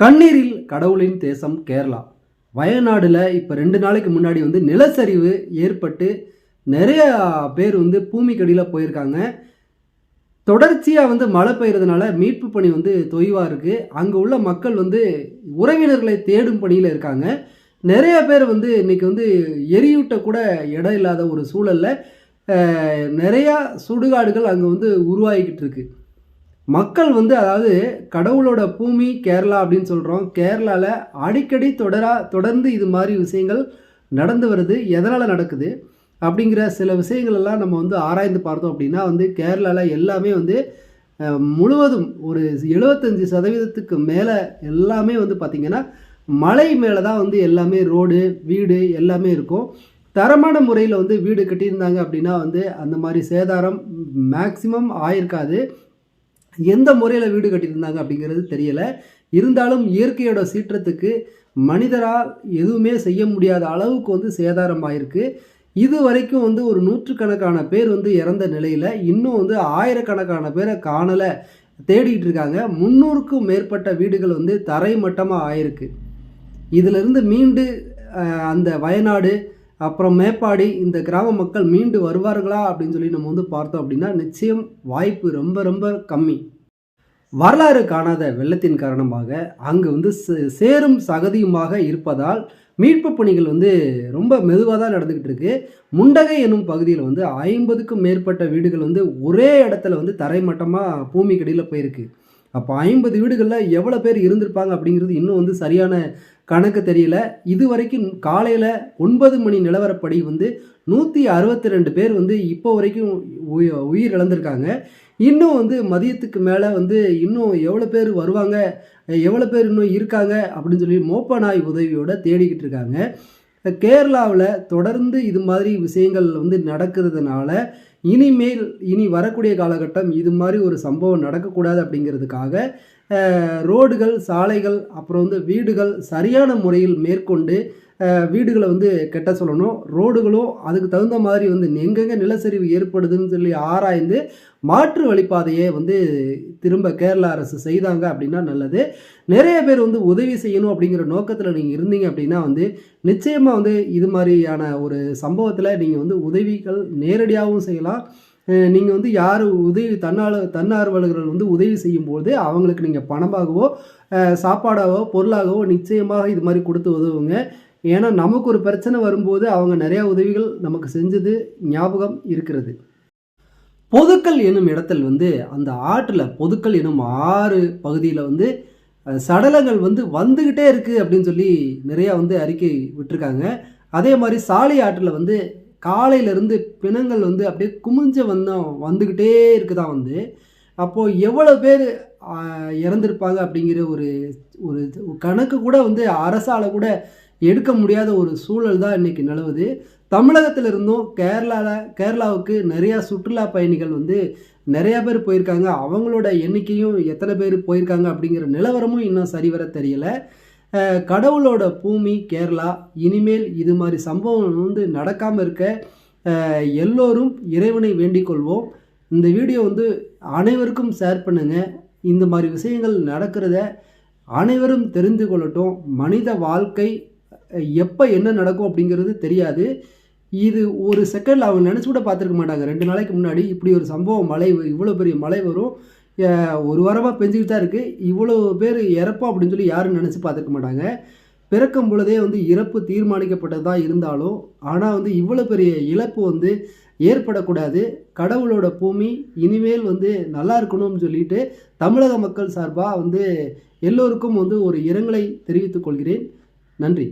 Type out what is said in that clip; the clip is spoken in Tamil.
கண்ணீரில் கடவுளின் தேசம் கேரளா. வயநாடில் இப்போ ரெண்டு நாளைக்கு முன்னாடி வந்து நிலச்சரிவு ஏற்பட்டு நிறைய பேர் வந்து பூமிக்கடியில் போயிருக்காங்க. தொடர்ச்சியாக வந்து மழை பெய்கிறதுனால மீட்பு பணி வந்து தொய்வாக இருக்குது அங்கே உள்ள மக்கள் வந்து உறவினர்களை தேடும் பணியில் இருக்காங்க. நிறைய பேர் வந்து இன்றைக்கி வந்து எரியூட்ட கூட இடம் இல்லாத ஒரு சூழலில் நிறையா சுடுகாடுகள் அங்கே வந்து உருவாகிக்கிட்டு இருக்குது மக்கள் வந்து அதாவது கடவுளோட பூமி கேரளா அப்படின்னு சொல்கிறோம் கேரளாவில் அடிக்கடி தொடரா தொடர்ந்து இது மாதிரி விஷயங்கள் நடந்து வருது. எதனால் நடக்குது? அப்படிங்கிற சில விஷயங்கள் எல்லாம் நம்ம வந்து ஆராய்ந்து பார்த்தோம் அப்படின்னா வந்து கேரளாவில் எல்லாமே வந்து முழுவதும் ஒரு எழுபத்தஞ்சி சதவீதத்துக்கு மேலே எல்லாமே வந்து பார்த்திங்கன்னா மலை மேலே தான் வந்து எல்லாமே ரோடு வீடு எல்லாமே இருக்கும். தரமான முறையில் வந்து வீடு கட்டியிருந்தாங்க அப்படின்னா வந்து அந்த மாதிரி சேதாரம் மேக்சிமம் ஆயிருக்காது. எந்த முறையில் வீடு கட்டியிருந்தாங்க அப்படிங்கிறது தெரியலை. இருந்தாலும் இயற்கையோட சீற்றத்துக்கு மனிதரால் எதுவுமே செய்ய முடியாத அளவுக்கு வந்து சேதாரம் ஆயிருக்கு இது வரைக்கும் வந்து ஒரு நூற்றுக்கணக்கான பேர் வந்து இறந்த நிலையில் இன்னும் வந்து ஆயிரக்கணக்கான பேரை காணலை தேடிட்டு இருக்காங்க. முந்நூறுக்கும் மேற்பட்ட வீடுகள் வந்து தரைமட்டமாக ஆயிருக்கு. இதிலிருந்து மீண்டு அந்த வயநாடு அப்புறம் மேப்பாடி இந்த கிராம மக்கள் மீண்டு வருவார்களா அப்படின்னு சொல்லி நம்ம வந்து பார்த்தோம் அப்படின்னா நிச்சயம் வாய்ப்பு ரொம்ப ரொம்ப கம்மி. வரலாறு காணாத வெள்ளத்தின் காரணமாக அங்கு வந்து சே- சேரும் சகதியுமாக இருப்பதால் மீட்பு பணிகள் வந்து ரொம்ப மெதுவாக தான் நடந்துக்கிட்டு இருக்கு. முண்டகை என்னும் பகுதியில் வந்து ஐம்பதுக்கும் மேற்பட்ட வீடுகள் வந்து ஒரே இடத்துல வந்து தரைமட்டமாக பூமிக்கடியில் போயிருக்கு. அப்போ ஐம்பது வீடுகளில் எவ்வளோ பேர் இருந்திருப்பாங்க அப்படிங்கிறது இன்னும் வந்து சரியான கணக்கு தெரியல. இது வரைக்கும் காலையில் ஒன்பது மணி நிலவரப்படி வந்து நூற்றி அறுபத்தி ரெண்டு பேர் வந்து இப்போ வரைக்கும் உயிர் இழந்திருக்காங்க. இன்னும் வந்து மதியத்துக்கு மேலே வந்து இன்னும் எவ்வளோ பேர் வருவாங்க எவ்வளோ பேர் இன்னும் இருக்காங்க அப்படின்னு சொல்லி மோப்ப நாய் உதவியோட தேடிக்கிட்டு இருக்காங்க. கேரளாவில் தொடர்ந்து இது மாதிரி விஷயங்கள் வந்து நடக்கிறதுனால இனிமேல் இனி வரக்கூடிய காலகட்டம் இது மாதிரி ஒரு சம்பவம் நடக்கக்கூடாது அப்படிங்கிறதுக்காக ரோடுகள் சாலைகள் அப்புறம் வந்து வீடுகள் சரியான முறையில் மேற்கொண்டு வீடுகளை வந்து கெட்ட சொல்லணும். ரோடுகளும் அதுக்கு தகுந்த மாதிரி வந்து எங்கெங்கே நிலச்சரிவு ஏற்படுதுன்னு சொல்லி ஆராய்ந்து மாற்று வழிப்பாதையை வந்து திரும்ப கேரளா அரசு செய்தாங்க அப்படின்னா நல்லது. நிறைய பேர் வந்து உதவி செய்யணும் அப்படிங்கிற நோக்கத்தில் நீங்கள் இருந்தீங்க அப்படின்னா வந்து நிச்சயமாக வந்து இது மாதிரியான ஒரு சம்பவத்தில் நீங்கள் வந்து உதவிகள் நேரடியாகவும் செய்யலாம். நீங்கள் வந்து யார் உதவி தன்னால் தன்னார்வலர்கள் வந்து உதவி செய்யும்போது அவங்களுக்கு நீங்கள் பணமாகவோ சாப்பாடாகவோ பொருளாகவோ நிச்சயமாக இது மாதிரி கொடுத்து உதவுங்க. ஏன்னா நமக்கு ஒரு பிரச்சனை வரும்போது அவங்க நிறையா உதவிகள் நமக்கு செஞ்சது ஞாபகம் இருக்கிறது. பொதுக்கள் என்னும் இடத்தில் வந்து அந்த ஆற்றில் பொதுக்கள் என்னும் ஆறு பகுதியில் வந்து சடலங்கள் வந்து வந்துக்கிட்டே இருக்குது அப்படின்னு சொல்லி நிறையா வந்து அறிக்கை விட்டுருக்காங்க. அதே மாதிரி சாலை ஆற்றில் வந்து காலையிலேருந்து பிணங்கள் வந்து அப்படியே குமிஞ்ச வந்தோம் வந்துக்கிட்டே இருக்குதா வந்து. அப்போது எவ்வளோ பேர் இறந்துருப்பாங்க இறந்திருப்பாங்க அப்படிங்கிற ஒரு ஒரு கணக்கு கூட வந்து அரசால் கூட எடுக்க முடியாத ஒரு சூழல் தான் இன்றைக்கி நிலவுது. தமிழகத்தில் இருந்தும் கேரளாவில் கேரளாவுக்கு நிறையா சுற்றுலா பயணிகள் வந்து நிறையா பேர் போயிருக்காங்க. அவங்களோட எண்ணிக்கையும் எத்தனை பேர் போயிருக்காங்க அப்படிங்கிற நிலவரமும் இன்னும் சரிவர தெரியலை. கடவுளோட பூமி கேரளா இனிமேல் இது மாதிரி சம்பவம் வந்து நடக்காமல் இருக்க எல்லோரும் இறைவனை வேண்டிக் கொள்வோம். இந்த வீடியோ வந்து அனைவருக்கும் ஷேர் பண்ணுங்கள் இந்த மாதிரி விஷயங்கள் நடக்கிறத அனைவரும் தெரிந்து கொள்ளட்டும். மனித வாழ்க்கை எப்போ என்ன நடக்கும் அப்படிங்கிறது தெரியாது. இது ஒரு செகண்டில் அவங்க நினச்சி கூட பார்த்துருக்க மாட்டாங்க. ரெண்டு நாளைக்கு முன்னாடி இப்படி ஒரு சம்பவம் மழை இவ்வளோ பெரிய மழை வரும். ஒரு வாரமாக பெஞ்சிக்கிட்டு தான் இருக்குது இவ்வளோ பேர் இறப்போம் அப்படின்னு சொல்லி யாரும் நினச்சி பார்த்துருக்க மாட்டாங்க. பிறக்கும் பொழுதே வந்து இறப்பு தீர்மானிக்கப்பட்டதாக இருந்தாலும் ஆனால் வந்து இவ்வளோ பெரிய இழப்பு வந்து ஏற்படக்கூடாது. கடவுளோட பூமி இனிமேல் வந்து நல்லா இருக்கணும்னு சொல்லிட்டு தமிழக மக்கள் சார்பாக வந்து எல்லோருக்கும் வந்து ஒரு இரங்கலை தெரிவித்துக் கொள்கிறேன். நன்றி.